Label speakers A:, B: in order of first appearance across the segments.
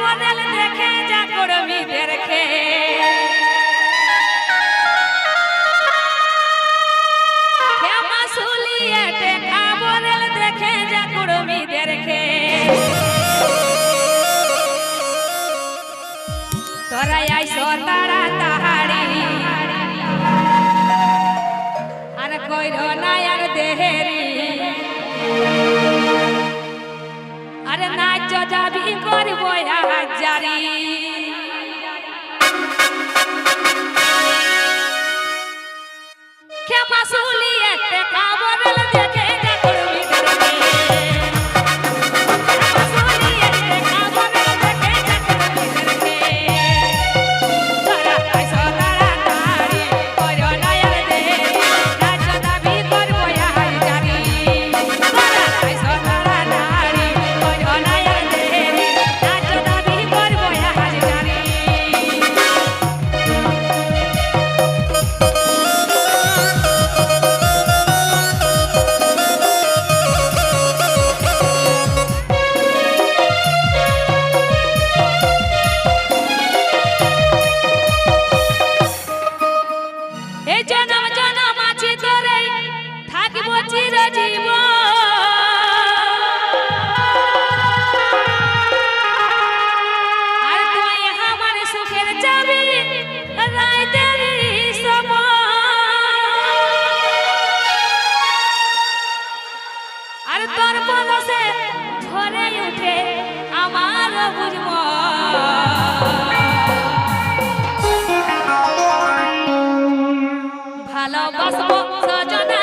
A: বদল দেখে যা কর্মীদের ক্ষমা সুলিয়েতে বদল দেখে যা কর্মীদের তোরা আইসো তারা তাহারি। আর কইর না আর দেহে আর নাচ যাবি করব হাজারি খেপাসুলি একটা কাবরল দে আর তোর বলসে উঠে আমার বুঝব। ভালোবাসব সজনা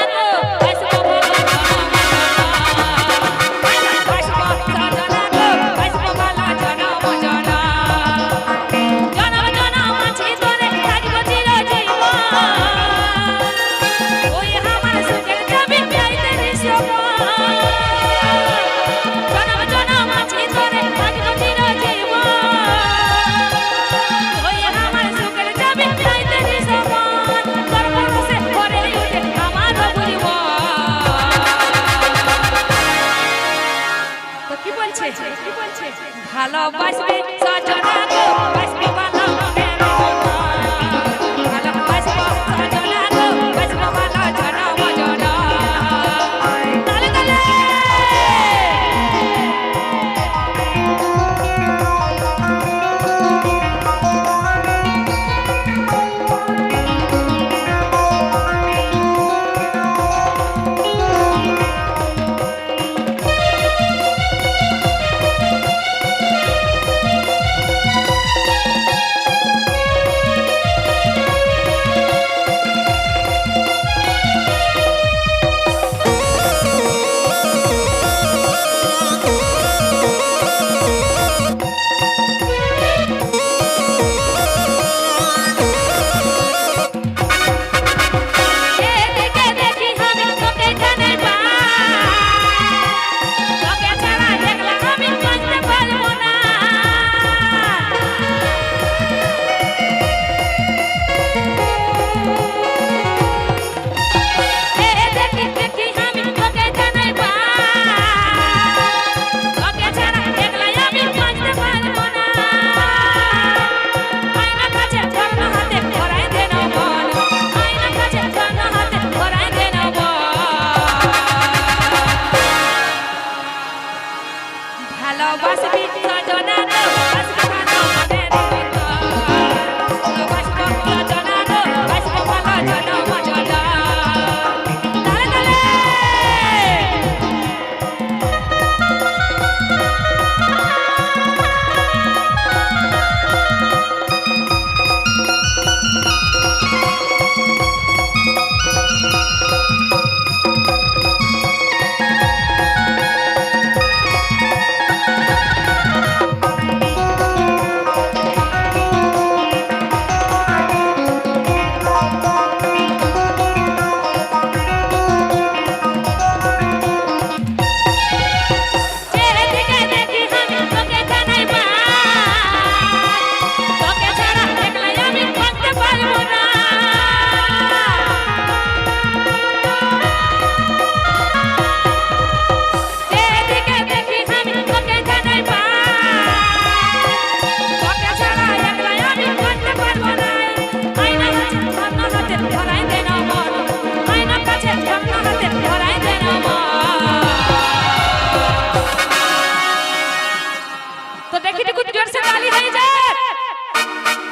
A: দেখি একটু জোরসে গালি হয়ে যায়।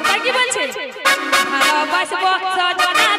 A: তাই কি বলছে? ভালোবাসবো সজনা